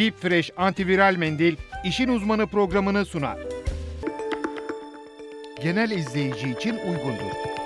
Deep Fresh antiviral mendil işin uzmanı programını sunar. Genel izleyici için uygundur.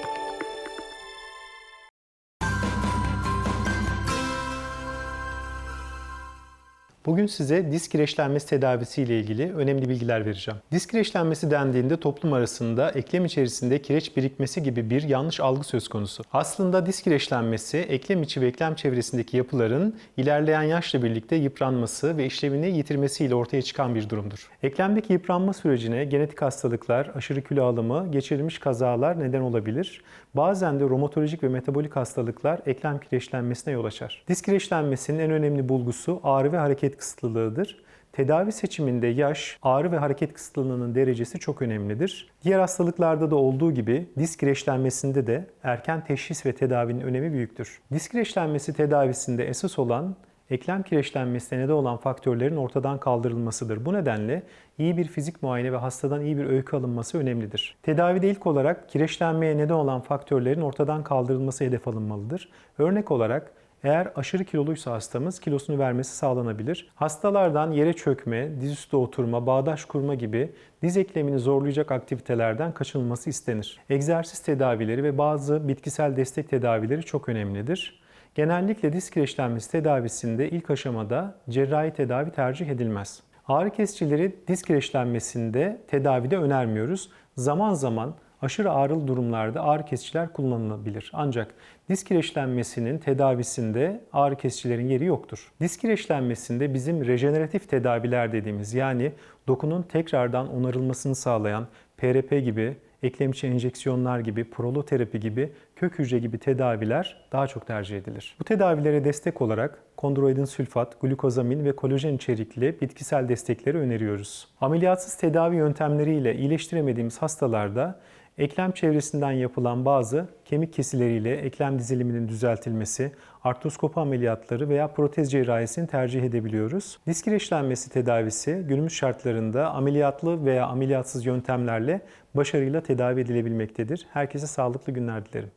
Bugün size disk kireçlenmesi tedavisi ile ilgili önemli bilgiler vereceğim. Disk kireçlenmesi dendiğinde toplum arasında eklem içerisinde kireç birikmesi gibi bir yanlış algı söz konusu. Aslında disk kireçlenmesi eklem içi ve eklem çevresindeki yapıların ilerleyen yaşla birlikte yıpranması ve işlevini yitirmesiyle ortaya çıkan bir durumdur. Eklemdeki yıpranma sürecine genetik hastalıklar, aşırı kilo alımı, geçirilmiş kazalar neden olabilir. Bazen de romatolojik ve metabolik hastalıklar eklem kireçlenmesine yol açar. Disk kireçlenmesinin en önemli bulgusu ağrı ve hareket kısıtlılığıdır. Tedavi seçiminde yaş, ağrı ve hareket kısıtlılığının derecesi çok önemlidir. Diğer hastalıklarda da olduğu gibi disk kireçlenmesinde de erken teşhis ve tedavinin önemi büyüktür. Disk kireçlenmesi tedavisinde esas olan eklem kireçlenmesine neden olan faktörlerin ortadan kaldırılmasıdır. Bu nedenle iyi bir fizik muayene ve hastadan iyi bir öykü alınması önemlidir. Tedavide ilk olarak kireçlenmeye neden olan faktörlerin ortadan kaldırılması hedef alınmalıdır. Örnek olarak eğer aşırı kiloluysa hastamız kilosunu vermesi sağlanabilir. Hastalardan yere çökme, dizüstü oturma, bağdaş kurma gibi diz eklemini zorlayacak aktivitelerden kaçınılması istenir. Egzersiz tedavileri ve bazı bitkisel destek tedavileri çok önemlidir. Genellikle disk kireçlenmesi tedavisinde ilk aşamada cerrahi tedavi tercih edilmez. Ağrı kesicileri disk kireçlenmesinde tedavide önermiyoruz. Zaman zaman aşırı ağrılı durumlarda ağrı kesiciler kullanılabilir. Ancak disk kireçlenmesinin tedavisinde ağrı kesicilerin yeri yoktur. Disk kireçlenmesinde bizim rejeneratif tedaviler dediğimiz yani dokunun tekrardan onarılmasını sağlayan PRP gibi, eklem içi enjeksiyonlar gibi, proloterapi gibi, kök hücre gibi tedaviler daha çok tercih edilir. Bu tedavilere destek olarak kondroitin sülfat, glukozamin ve kolajen içerikli bitkisel destekleri öneriyoruz. Ameliyatsız tedavi yöntemleriyle iyileştiremediğimiz hastalarda eklem çevresinden yapılan bazı kemik kesileriyle eklem diziliminin düzeltilmesi, artroskopi ameliyatları veya protez cerrahisini tercih edebiliyoruz. Disk kireçlenmesi tedavisi günümüz şartlarında ameliyatlı veya ameliyatsız yöntemlerle başarıyla tedavi edilebilmektedir. Herkese sağlıklı günler dilerim.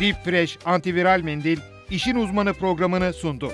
Deep Fresh antiviral mendil işin uzmanı programını sundu.